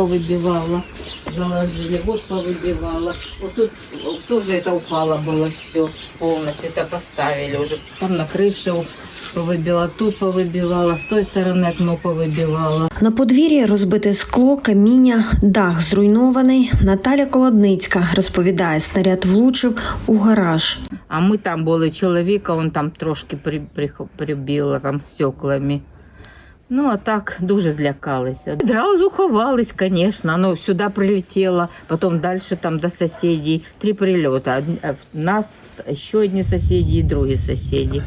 повыбивала, заложили, вот повыбивала. Вот тут вот тоже это упало было все полностью, это поставили уже. Там на крыше повыбила, тут повыбивала, с той стороны окно повыбивала. На подвір'ї розбите скло, каміння, дах зруйнований. Наталя Колодницька розповідає, снаряд влучив у гараж. А ми там були чоловіка, он там трошки при, при, прибило там стеклами. Ну, а так дуже злякалися. Одразу ховались, звісно. Ну, сюди прилетіло, потім далі там до сусідів. Три прильоти. Од- а в Нас, ще одні сусіди і другі сусіди.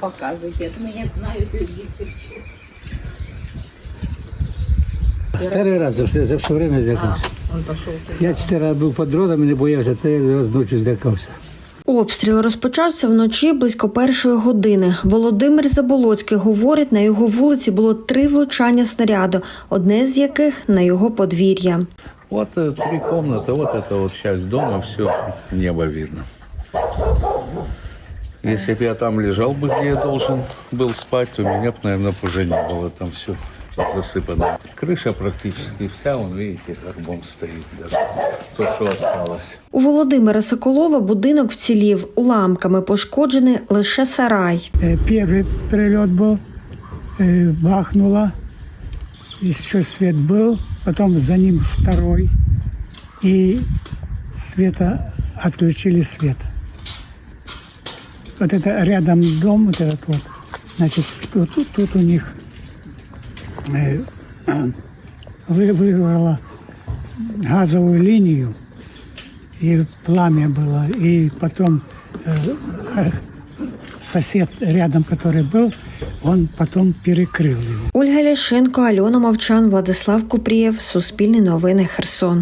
Показуйте, от мене знають люди. Второй раз за все, за все время А, злякався. он пішов. Я чотири рази був під дротом і не боявся, то я раз ночі злякався. Обстріл розпочався вночі близько першої години. Володимир Заболоцький говорить, на його вулиці було три влучання снаряду, одне з яких на його подвір'я. Вот э, три комнаты, вот это вот часть дома, все небо видно. Если бы я там лежал бы, где я должен был спать, то меня бы, наверное, уже не было. Там все засыпано. Крыша практически вся, вон, видите, горбом стоит даже. То, что осталось. У Володимира Соколова будинок вцілів, уламками пошкоджений лише сарай. Э, Первый прилет был, э, бахнуло, еще свет был, потом за ним второй, и света отключили свет. Вот это рядом дом, вот этот вот, значит, тут, тут, тут у них э, вы- вырвало газовую линию, и пламя было, и потом э, сосед рядом, который был, он потом перекрыл его. Ольга Ляшенко, Альона Мовчан, Владислав Купрієв, Суспільне новини Херсон.